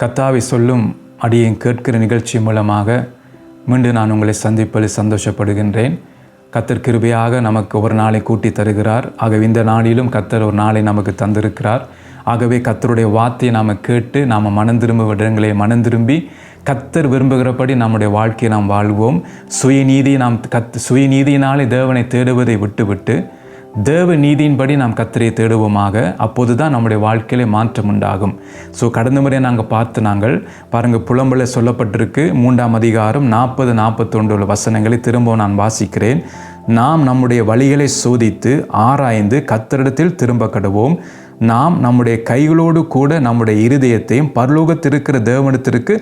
கத்தாவை சொல்லும் அடியை கேட்கிற நிகழ்ச்சி மூலமாக மீண்டும் நான் உங்களை சந்திப்பதில் சந்தோஷப்படுகின்றேன். கத்தர் கிருபையாக நமக்கு ஒரு நாளை கூட்டி தருகிறார். ஆகவே இந்த நாளிலும் கத்தர் ஒரு நாளை நமக்கு தந்திருக்கிறார். ஆகவே கத்தருடைய வார்த்தையை நாம் கேட்டு நாம் மனம் திரும்ப இடங்களை மனம் திரும்பி கத்தர் விரும்புகிறபடி நம்முடைய வாழ்க்கையை நாம் வாழ்வோம். சுயநீதியை நாம் கத் சுயநீதியினாலே தேவனை தேடுவதை விட்டுவிட்டு தேவ நீதியின்படி நாம் கத்தரை தேடுவோமாக அப்போது தான் நம்முடைய வாழ்க்கையில மாற்றம் உண்டாகும். ஸோ கடந்த முறை நாங்கள் பார்த்து நாங்கள் பாருங்கள் புலம்பல சொல்லப்பட்டிருக்கு. மூன்றாம் அதிகாரம் நாற்பது நாற்பத்தொன்று உள்ள வசனங்களை திரும்பவும் நான் வாசிக்கிறேன். நாம் நம்முடைய வழிகளை சோதித்து ஆராய்ந்து கத்தரிடத்தில் திரும்ப கடுவோம் நாம் நம்முடைய கைகளோடு கூட நம்முடைய இருதயத்தையும் பரலோகத்திருக்கிற தேவனத்திற்கு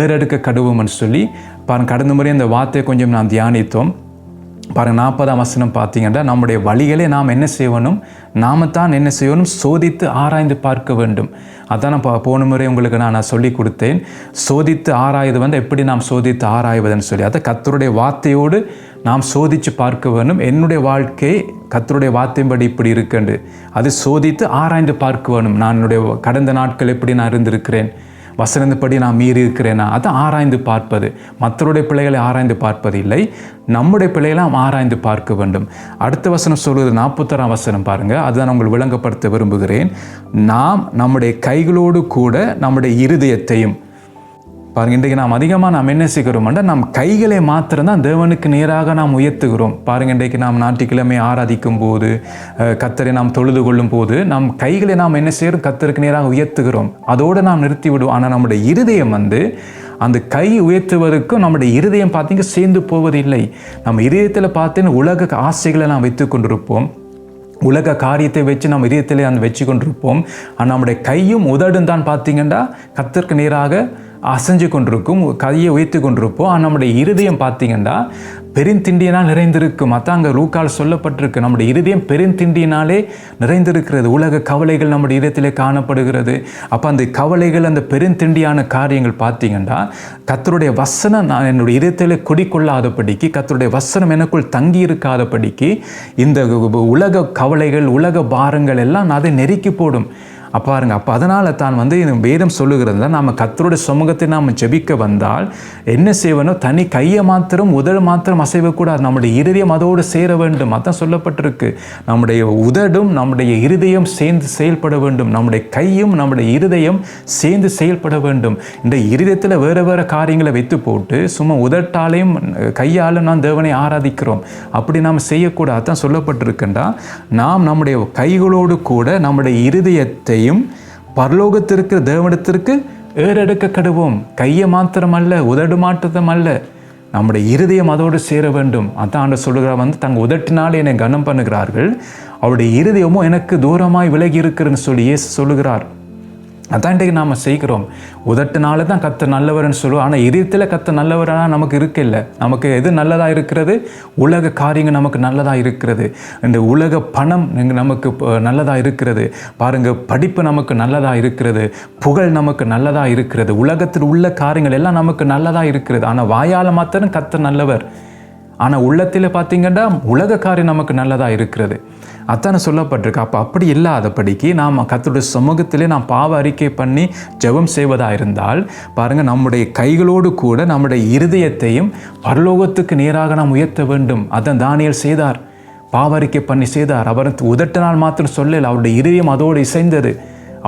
ஏறெடுக்க கடுவோம்னு சொல்லி பாருங்க கடந்த முறை அந்த வார்த்தையை கொஞ்சம் நான் தியானித்தோம். பாருங்கள் நாற்பதாம் வசனம் பார்த்தீங்கன்னா நம்முடைய வழிகளை நாம் என்ன செய்யணும்? நாம தான் என்ன செய்யணும்? சோதித்து ஆராய்ந்து பார்க்க வேண்டும். அதான் நான் போ- போன முறை உங்களுக்கு நான் நான் சொல்லி கொடுத்தேன். சோதித்து ஆராய்வது வந்து எப்படி நாம் சோதித்து ஆராய்வதுன்னு சொல்லி. அதை கத்தருடைய வார்த்தையோடு நாம் சோதித்து பார்க்க வேண்டும். என்னுடைய வாழ்க்கை கத்தருடைய வார்த்தையின்படி இப்படி இருக்குண்டு அது சோதித்து ஆராய்ந்து பார்க்க வேணும் நான் என்னுடைய கடந்த நாட்கள் எப்படி நான் இருந்திருக்கிறேன்? வசனந்தபடி நான் மீறி இருக்கிறேனா அதை ஆராய்ந்து பார்ப்பது. மற்றவருடைய பிள்ளைகளை ஆராய்ந்து பார்ப்பது இல்லை. நம்முடைய பிள்ளைகளாம் ஆராய்ந்து பார்க்க வேண்டும். அடுத்த வசனம் சொல்வது நாற்பத்தொராம் வசனம் பாருங்கள் அதுதான் நான் உங்களுக்கு விளங்கப்படுத்த விரும்புகிறேன். நாம் நம்முடைய கைகளோடு கூட நம்முடைய இருதயத்தையும் பாருங்க இன்றைக்கு நாம் அதிகமாக நாம் என்ன செய்கிறோம்னா நம் கைகளை மாத்திரம்தான் தேவனுக்கு நேராக நாம் உயர்த்துகிறோம். பாருங்க இன்றைக்கு நாம் ஞாயிற்றுக்கிழமை ஆராதிக்கும் போது கத்தரை நாம் தொழுது கொள்ளும் போது நம் கைகளை நாம் என்ன செய்கிறோம்? கத்தருக்கு நேராக உயர்த்துகிறோம். அதோடு நாம் நிறுத்தி விடுவோம் ஆனால் நம்முடைய இருதயம் வந்து அந்த கை உயர்த்துவதற்கும் நம்முடைய இருதயம் பார்த்தீங்க சேர்ந்து போவதில்லை. நம்ம இருதயத்தில் பார்த்தீங்கன்னா உலக ஆசைகளை நாம் வைத்து கொண்டிருப்போம். உலக காரியத்தை வச்சு நம்ம இதயத்திலே அந்த வச்சு கொண்டிருப்போம். ஆனால் நம்முடைய கையும் உதடும் தான் பார்த்தீங்கன்னா கத்தருக்கு நேராக அசைஞ்சு கொண்டிருக்கும் கையை உயர்த்தி கொண்டிருப்போம். ஆனால் நம்முடைய இருதயம் பார்த்தீங்கன்னா பெருந்திண்டியினால் நிறைந்திருக்கும். அதான் அங்கே லூக்கால் சொல்லப்பட்டிருக்கு. நம்முடைய இருதயம் பெருந்திண்டியினாலே நிறைந்திருக்கிறது. உலக கவலைகள் நம்முடைய இதயத்திலே காணப்படுகிறது. அப்போ அந்த கவலைகள் அந்த பெருந்திண்டியான காரியங்கள் பார்த்தீங்கன்னா கத்தருடைய வசனம் நான் என்னுடைய இதயத்திலே குடிக்கொள்ளாதபடிக்கு கத்தருடைய வசனம் எனக்குள் தங்கி இருக்காதபடிக்கு இந்த உலக கவலைகள் உலக பாரங்கள் எல்லாம் அதை நெருக்கி போடும். அப்போ அப்போ அதனால் தான் வந்து இந்த வேதம் சொல்லுகிறது தான் நாம் கத்தருடைய சமூகத்தை நாம் ஜெபிக்க வந்தால் என்ன செய்வனோ தனி கையை மாத்திரம் உதடு மாத்திரம் அசைவக்கூடாது. நம்முடைய இருதயம் அதோடு சேர வேண்டும். அதான் சொல்லப்பட்டிருக்கு. நம்முடைய உதடும் நம்முடைய இருதயம் சேர்ந்து செயல்பட வேண்டும். நம்முடைய கையும் நம்முடைய இருதயம் சேர்ந்து செயல்பட வேண்டும். இந்த இருதயத்தில் வேறு வேறு காரியங்களை வைத்து போட்டு சும்மா உதட்டாலையும் கையாலும் நாம் தேவனை ஆராதிக்கிறோம். அப்படி நாம் செய்யக்கூடாது. தான் சொல்லப்பட்டிருக்கின்றா நாம் நம்முடைய கைகளோடு கூட நம்முடைய இருதயத்தை இருதயத்தையும் பரலோகத்திற்கு தேவனிடத்திற்கு ஏறெடுக்க கடுவோம் கையை மாத்திரம் அல்ல உதடு மாற்றதம் அல்ல நம்முடைய இருதயம் அதோடு சேர வேண்டும். அதான் ஆண்டு சொல்லுகிறார் வந்து தங்கள் உதட்டினால் என்னை கனம் பண்ணுகிறார்கள் அவருடைய இருதயமும் எனக்கு தூரமாய் விலகி இருக்குன்னு சொல்லி இயேசு சொல்லுகிறார். அதான் இன்றைக்கு நாம் செய்கிறோம் உதட்டினால தான் கத்த நல்லவர்னு சொல்லுவோம். ஆனால் இதயத்தில் கத்த நல்லவராக நமக்கு இருக்கில்ல. நமக்கு எது நல்லதாக இருக்கிறது? உலக காரியங்கள் நமக்கு நல்லதாக இருக்கிறது. இந்த உலக பணம் இங்க நமக்கு நல்லதாக இருக்கிறது. பாருங்கள் படிப்பு நமக்கு நல்லதாக இருக்கிறது. புகழ் நமக்கு நல்லதாக இருக்கிறது. உலகத்தில் உள்ள காரியங்கள் எல்லாம் நமக்கு நல்லதாக இருக்கிறது. ஆனால் வாயால் மாத்திரம் கத்த நல்லவர். ஆனால் உள்ளத்தில் பார்த்தீங்கன்னா உலக காரியம் நமக்கு நல்லதாக இருக்கிறது. அத்தானே சொல்லப்பட்டிருக்கு. அப்போ அப்படி இல்லாதபடிக்கு நாம் கத்தருடைய சமூகத்திலே நாம் பாவ அறிக்கை பண்ணி ஜெபம் செய்வதாக இருந்தால் பாருங்கள் நம்முடைய கைகளோடு கூட நம்முடைய இருதயத்தையும் பரலோகத்துக்கு நேராக நாம் உயர்த்த வேண்டும். அதான் தானியல் செய்தார். பாவ அறிக்கை பண்ணி செய்தார். அவர் உதட்டினால் மாத்திரம் சொல்லல. அவருடைய இருதயம் அதோடு இசைந்தது.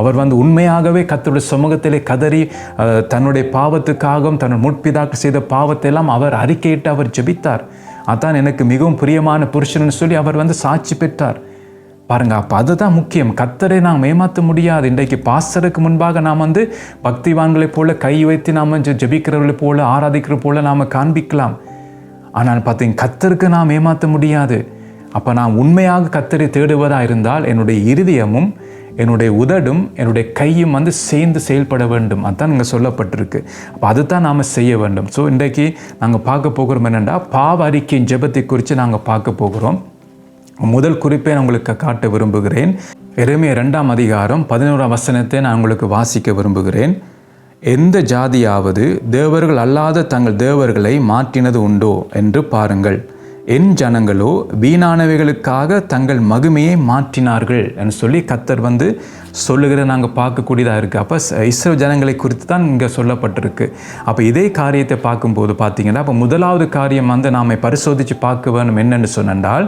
அவர் வந்து உண்மையாகவே கத்தருடைய சமூகத்திலே கதறி தன்னுடைய பாவத்துக்காகவும் தன்னுடைய முற்பிதாக்கு செய்த பாவத்தை எல்லாம் அவர் அறிக்கையிட்டு அவர் ஜெபித்தார். அதான் எனக்கு மிகவும் பிரியமான புருஷன்னு சொல்லி அவர் வந்து சாட்சி பெற்றார். பாருங்க அப்போ அதுதான் முக்கியம். கத்தரை நாம் ஏமாற்ற முடியாது. இன்றைக்கு பாஸ்டருக்கு முன்பாக நாம் வந்து பக்திவான்களைப் போல கை வைத்து நாம் ஜபிக்கிறவர்களைப் போல ஆராதிக்கிற போல நாம் காண்பிக்கலாம். ஆனால் பார்த்தீங்க கத்தருக்கு நாம் ஏமாற்ற முடியாது. அப்போ நான் உண்மையாக கத்தரை தேடுவதாக இருந்தால் என்னுடைய இருதயமும் என்னுடைய உதடும் என்னுடைய கையும் வந்து சேர்ந்து செயல்பட வேண்டும். அதுதான் இங்கே சொல்லப்பட்டிருக்கு. அப்போ அதுதான் நாம் செய்ய வேண்டும். ஸோ இன்றைக்கு நாங்கள் பார்க்க போகிறோம் என்னென்னா பாவ அறிக்கையின் ஜெபத்தை குறித்து நாங்கள் பார்க்க போகிறோம். முதல் குறிப்பை நான் உங்களுக்கு காட்ட விரும்புகிறேன். எருமைய ரெண்டாம் அதிகாரம் பதினோராம் வசனத்தை நான் உங்களுக்கு வாசிக்க விரும்புகிறேன். எந்த ஜாதியாவது தேவர்கள் அல்லாத தங்கள் தேவர்களை மாற்றினது உண்டோ? என்று பாருங்கள். என் ஜனங்களோ வீணானவைகளுக்காக தங்கள் மகிமையை மாற்றினார்கள் என்று சொல்லி கத்தர் வந்து சொல்லுகிற நாங்கள் பார்க்கக்கூடியதாக இருக்குது அப்போ இஸ்ரோ ஜனங்களை குறித்து தான் இங்கே சொல்லப்பட்டிருக்கு. அப்போ இதே காரியத்தை பார்க்கும்போது பார்த்தீங்கன்னா அப்போ முதலாவது காரியம் வந்து நாம் பரிசோதித்து பார்க்க வேணும் என்னென்னு சொன்னால்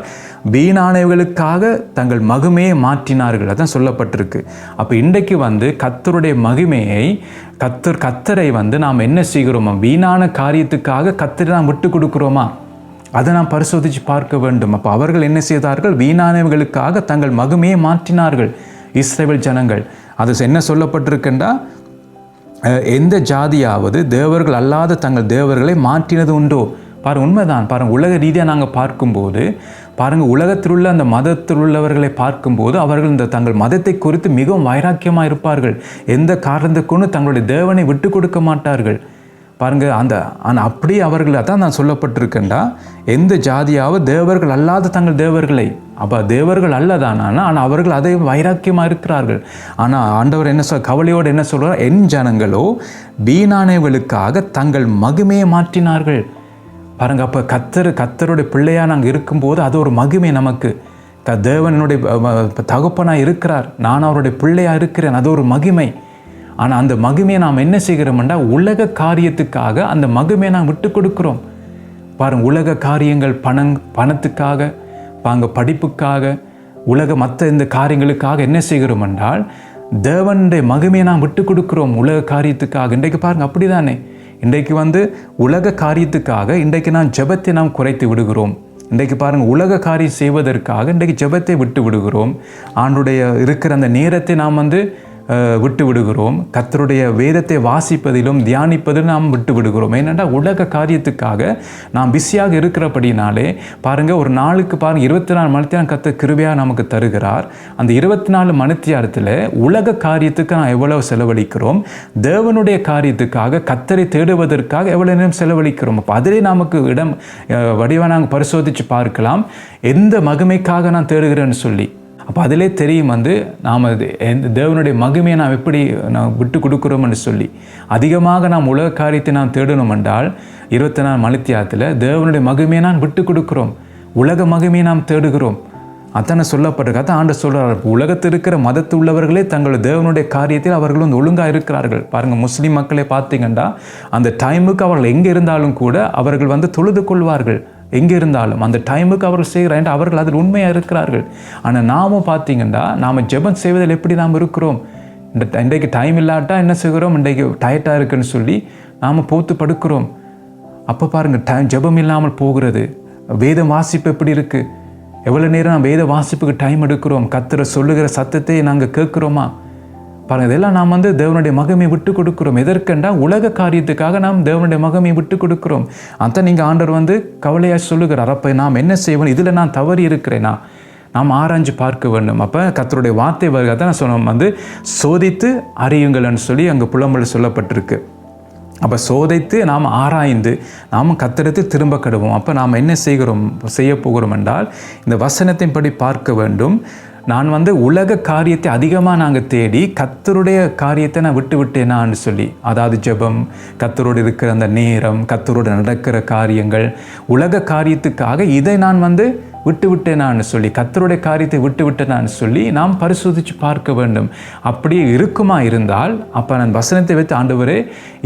வீணானவைகளுக்காக தங்கள் மகிமையை மாற்றினார்கள். அதான் சொல்லப்பட்டிருக்கு. அப்போ இன்றைக்கு வந்து கத்தருடைய மகிமையை கத்தர் கத்தரை வந்து நாம் என்ன செய்கிறோமா? வீணான காரியத்துக்காக கத்தரை நாம் விட்டு கொடுக்குறோமா? அதை நாம் பரிசோதித்து பார்க்க வேண்டும். அப்போ அவர்கள் என்ன செய்தார்கள்? வீணானவர்களுக்காக தங்கள் மகுமையை மாற்றினார்கள். இஸ்ரேல் ஜனங்கள். அது என்ன சொல்லப்பட்டிருக்கின்றா? எந்த ஜாதியாவது தேவர்கள் அல்லாத தங்கள் தேவர்களை மாற்றினது உண்டோ? பாருங்கள் உண்மைதான். பாருங்கள் உலக ரீதியாக நாங்கள் பார்க்கும்போது பாருங்கள் உலகத்தில் உள்ள அந்த மதத்தில் உள்ளவர்களை பார்க்கும்போது அவர்கள் இந்த தங்கள் மதத்தை குறித்து மிகவும் வைராக்கியமாக இருப்பார்கள். எந்த காரணத்துக்குன்னு தங்களுடைய தேவனை விட்டு கொடுக்க மாட்டார்கள். பாருங்கள் அந்த ஆனால் அப்படி அவர்களை தான் நான் சொல்லப்பட்டிருக்கேன்டா. எந்த ஜாதியாவது தேவர்கள் அல்லாத தங்கள் தேவர்களை அப்போ தேவர்கள் அல்லதானா ஆனால் அவர்கள் அதை வைராக்கியமாக இருக்கிறார்கள். ஆனால் ஆண்டவர் என்ன சொல் கவலையோடு என்ன சொல்கிறார் என் ஜனங்களோ வீணானவர்களுக்காக தங்கள் மகிமையை மாற்றினார்கள். பாருங்க அப்போ கத்தர் கத்தருடைய பிள்ளையாக நாங்கள் இருக்கும்போது அது ஒரு மகிமை நமக்கு. க தேவனுடைய தகப்பனாக இருக்கிறார். நான் அவருடைய பிள்ளையாக இருக்கிறேன். அது ஒரு மகிமை. ஆனால் அந்த மகிமையை நாம் என்ன செய்கிறோம்னா உலக காரியத்துக்காக அந்த மகிமையை நாம் விட்டு கொடுக்குறோம். பாருங்கள் உலக காரியங்கள் பணம் பணத்துக்காக பாங்க படிப்புக்காக உலக மற்ற இந்த காரியங்களுக்காக என்ன செய்கிறோம் என்றால் தேவனுடைய மகிமையை நாம் விட்டு கொடுக்குறோம் உலக காரியத்துக்காக. இன்றைக்கு பாருங்கள் அப்படி தானே இன்றைக்கு வந்து உலக காரியத்துக்காக இன்றைக்கு நான் ஜெபத்தை நாம் குறைத்து விடுகிறோம். இன்றைக்கு பாருங்கள் உலக காரியம் செய்வதற்காக இன்றைக்கு ஜெபத்தை விட்டு விடுகிறோம். ஆண்டுடைய இருக்கிற அந்த நேரத்தை நாம் வந்து விட்டு விடுகிறோம் கத்தருடைய வேதத்தை வாசிப்பதிலும் தியானிப்பதிலும் நாம் விட்டு விடுகிறோம் ஏனென்றால் உலக காரியத்துக்காக நாம் பிஸியாக இருக்கிறபடினாலே பாருங்கள் ஒரு நாளுக்கு பாருங்கள் இருபத்தி நாலு மணித்தியாரம் கத்த கிருபையாக நமக்கு தருகிறார். அந்த இருபத்தி நாலு மணித்தியாரத்தில் உலக காரியத்துக்கு நான் எவ்வளவு செலவழிக்கிறோம்? தேவனுடைய காரியத்துக்காக கத்தரை தேடுவதற்காக எவ்வளோ நேரம் செலவழிக்கிறோம்? அப்போ அதிலே நமக்கு இடம் வடிவாக நாங்கள் பரிசோதித்து பார்க்கலாம். எந்த மகிமைக்காக நான் தேடுகிறேன்னு சொல்லி. அப்போ அதிலே தெரியும் வந்து நாம் தேவனுடைய மகிமையை நாம் எப்படி நாம் விட்டு கொடுக்குறோம்னு சொல்லி. அதிகமாக நாம் உலக காரியத்தை நாம் தேடணும் என்றால் இருபத்தி நாலு மலித்தியாத்தில் தேவனுடைய மகிமையை நான் விட்டு கொடுக்குறோம். உலக மகிமையை நாம் தேடுகிறோம். அத்தனை சொல்லப்பட்டிருக்கு. அதான் ஆண்டு சொல்கிறார் உலகத்தில் இருக்கிற மதத்து உள்ளவர்களே தங்கள் தேவனுடைய காரியத்தில் அவர்கள் வந்து ஒழுங்காக இருக்கிறார்கள். பாருங்கள் முஸ்லீம் மக்களை பார்த்தீங்கன்னா அந்த டைமுக்கு அவர்கள் எங்கே இருந்தாலும் கூட அவர்கள் வந்து தொழுது கொள்வார்கள். எங்கே இருந்தாலும் அந்த டைமுக்கு அவர்கள் செய்கிறான் அவர்கள் அதில் உண்மையாக இருக்கிறார்கள். ஆனால் நாமும் பார்த்தீங்கன்னா நாம் ஜெபம் செய்வதில் எப்படி நாம் இருக்கிறோம்? இந்த இன்றைக்கு டைம் இல்லாட்டா என்ன செய்கிறோம்? இன்றைக்கு டயட்டாக இருக்குன்னு சொல்லி நாம் போத்து படுக்கிறோம். அப்போ பாருங்கள் டைம் ஜெபம் இல்லாமல் போகிறது. வேதம் வாசிப்பு எப்படி இருக்குது எவ்வளோ நேரம் நான் வேத வாசிப்புக்கு டைம் எடுக்கிறோம்? கத்துற சொல்லுகிற சத்தத்தை நாங்கள் கேட்குறோமா? பாருங்கள் இதெல்லாம் நாம் வந்து தேவனுடைய மகமை விட்டு கொடுக்குறோம். எதற்கண்டா உலக காரியத்துக்காக நாம் தேவனுடைய மகமை விட்டு கொடுக்குறோம். அதான் நீங்கள் ஆண்டர் வந்து கவலையாக சொல்லுகிறார். அப்போ நாம் என்ன செய்வோம் இதில் நான் தவறி இருக்கிறேனா? நாம் ஆராய்ஞ்சு பார்க்க வேண்டும். அப்போ கத்தருடைய வார்த்தை வருகிறத நான் சொன்னோம் வந்து சோதித்து அறியுங்கள்னு சொல்லி அங்கே புலம்பல் சொல்லப்பட்டிருக்கு. அப்போ சோதைத்து நாம் ஆராய்ந்து நாம் கத்தெடுத்து திரும்ப கடுவோம். அப்போ நாம் என்ன செய்கிறோம்? செய்ய போகிறோம் என்றால் இந்த வசனத்தின்படி பார்க்க வேண்டும். நான் வந்து உலக காரியத்தை அதிகமாக நாங்கள் தேடி கத்தருடைய காரியத்தை நான் விட்டு விட்டேனான்னு சொல்லி அதாவது ஜெபம் கத்தரோடு இருக்கிற அந்த நேரம் கத்தரோடு நடக்கிற காரியங்கள் உலக காரியத்துக்காக இதை நான் வந்து விட்டு விட்டேனான்னு சொல்லி கத்தருடைய காரியத்தை விட்டு விட்டேனான்னு சொல்லி நாம் பரிசோதித்து பார்க்க வேண்டும். அப்படியே இருக்குமா இருந்தால் அப்போ நான் வசனத்தை வைத்து ஆண்டவரே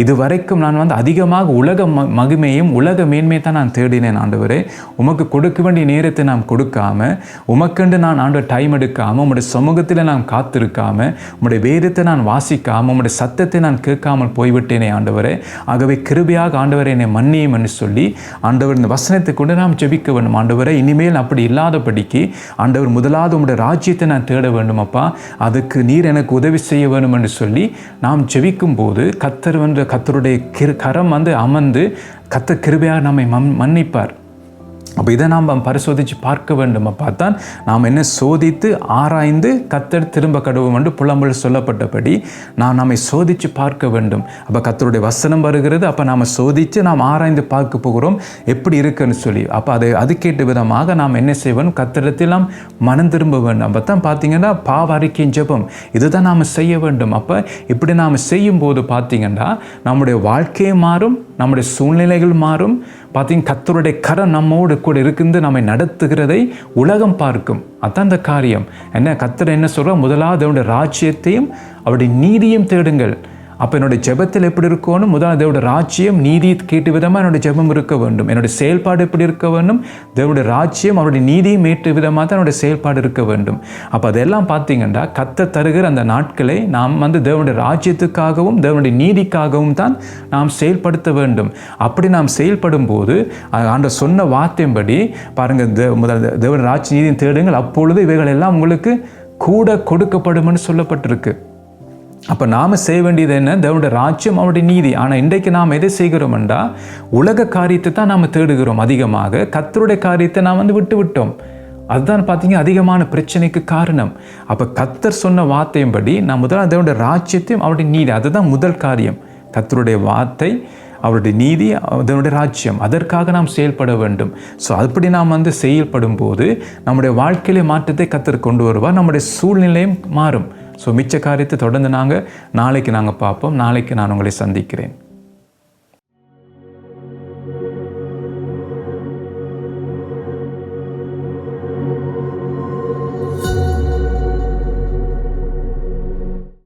இது வரைக்கும் நான் வந்து அதிகமாக உலக ம மகிமையும் உலக மேன்மையை தான் நான் தேடினேன் ஆண்டவரே. உமக்கு கொடுக்க வேண்டிய நேரத்தை நாம் கொடுக்காம உமக்கென்று நான் ஆண்டு டைம் எடுக்காமல் உங்களுடைய சமூகத்தில் நான் காத்திருக்காம உங்களுடைய வேதத்தை நான் வாசிக்காமல் உங்களுடைய சத்தத்தை நான் கேட்காமல் போய்விட்டேனே ஆண்டவரே. ஆகவே கிருபையாக ஆண்டவரை என்னை மன்னியும் என்று சொல்லி ஆண்டவர் இந்த வசனத்தை கொண்டு நாம் ஜெபிக்க வேண்டும் ஆண்டவரை. இனிமேல் அப்படி இல்லாதபடிக்கு ஆண்டவர் முதலாவது உங்களுடைய ராஜ்யத்தை நான் தேட வேண்டும் அப்பா. அதுக்கு நீர் எனக்கு உதவி செய்ய வேண்டும் என்று சொல்லி நாம் ஜெபிக்கும் போது கத்தர் என்ற கத்தருடைய கிரு கரம் வந்து அமர்ந்து கத்த கிருபையாக நம்மை மன் மன்னிப்பார். அப்போ இதை நாம் பரிசோதித்து பார்க்க வேண்டும்? பார்த்தான் நாம் என்ன சோதித்து ஆராய்ந்து கத்தர் திரும்ப கடவுள் என்று புலம்பல் சொல்லப்பட்டபடி நாம் நம்மை சோதித்து பார்க்க வேண்டும். அப்போ கத்தருடைய வசனம் வருகிறது. அப்போ நாம் சோதித்து நாம் ஆராய்ந்து பார்க்க போகிறோம். எப்படி இருக்குன்னு சொல்லி. அப்போ அதை அதுக்கேட்ட விதமாக நாம் என்ன செய்வோம் கத்திரத்தில் நாம் மனம் திரும்ப வேண்டும். அப்போ தான் பார்த்தீங்கன்னா பாவ அறிக்கையின் ஜெபம். இதுதான் நாம் செய்ய வேண்டும். அப்போ இப்படி நாம் செய்யும் போது பார்த்தீங்கன்னா நம்முடைய வாழ்க்கையை மாறும் நம்முடைய சூழ்நிலைகள் மாறும். பார்த்தீங்க கத்தருடைய கரம் நம்மோடு கூட இருந்து நம்மை நடத்துகிறதை உலகம் பார்க்கும். அதான் அந்த காரியம். என்ன கத்தர் என்ன சொல்கிறோம் முதலாவது அவருடைய ராஜ்யத்தையும் அவருடைய நீதியும் தேடுங்கள். அப்போ என்னுடைய ஜெபத்தில் எப்படி இருக்கணும்? முதல்ல தேவோட ராஜ்யம் நீதி கேட்டு விதமாக என்னுடைய ஜெபம் இருக்க வேண்டும். என்னுடைய செயல்பாடு எப்படி இருக்க வேண்டும்? தேவோட ராஜ்யம் அவருடைய நீதியும் ஏற்று விதமாக தான் என்னுடைய செயல்பாடு இருக்க வேண்டும். அப்போ அதெல்லாம் பார்த்தீங்கன்னா கத்த தருகிற அந்த நாட்களை நாம் வந்து தேவனுடைய ராஜ்யத்துக்காகவும் தேவனுடைய நீதிக்காகவும் தான் நாம் செயல்படுத்த வேண்டும். அப்படி நாம் செயல்படும் போது ஆண்ட சொன்ன வார்த்தையின்படி பாருங்கள் தேவ முதல் தேவனுடைய ராஜ்ய நீதியும் தேடுங்கள். அப்பொழுது இவைகள் எல்லாம் உங்களுக்கு கூட கொடுக்கப்படும்னு சொல்லப்பட்டிருக்கு. அப்போ நாம் செய்ய வேண்டியது என்ன? தேவனுடைய ராஜ்யம் அவருடைய நீதி. ஆனால் இன்றைக்கு நாம் எதை செய்கிறோம்டா உலக காரியத்தை தான் நாம் தேடுகிறோம் அதிகமாக. கத்தருடைய காரியத்தை நாம் வந்து விட்டு விட்டோம். அதுதான் பார்த்தீங்க அதிகமான பிரச்சனைக்கு காரணம். அப்போ கத்தர் சொன்ன வார்த்தையும்படி நான் முதல்ல தேவனுடைய ராஜ்யத்தையும் அவருடைய நீதி. அதுதான் முதல் காரியம். கத்தருடைய வார்த்தை அவருடைய நீதி அதனுடைய ராஜ்யம். அதற்காக நாம் செயல்பட வேண்டும். ஸோ அப்படி நாம் வந்து செயல்படும் போது நம்முடைய வாழ்க்கையிலே மாற்றத்தை கத்தர் கொண்டு வருவார். நம்முடைய சூழ்நிலையும் மாறும். ஸோ மிச்ச காரியத்தை தொடர்ந்து நாங்கள் நாளைக்கு நாங்கள் பார்ப்போம். நாளைக்கு நான் உங்களை சந்திக்கிறேன்.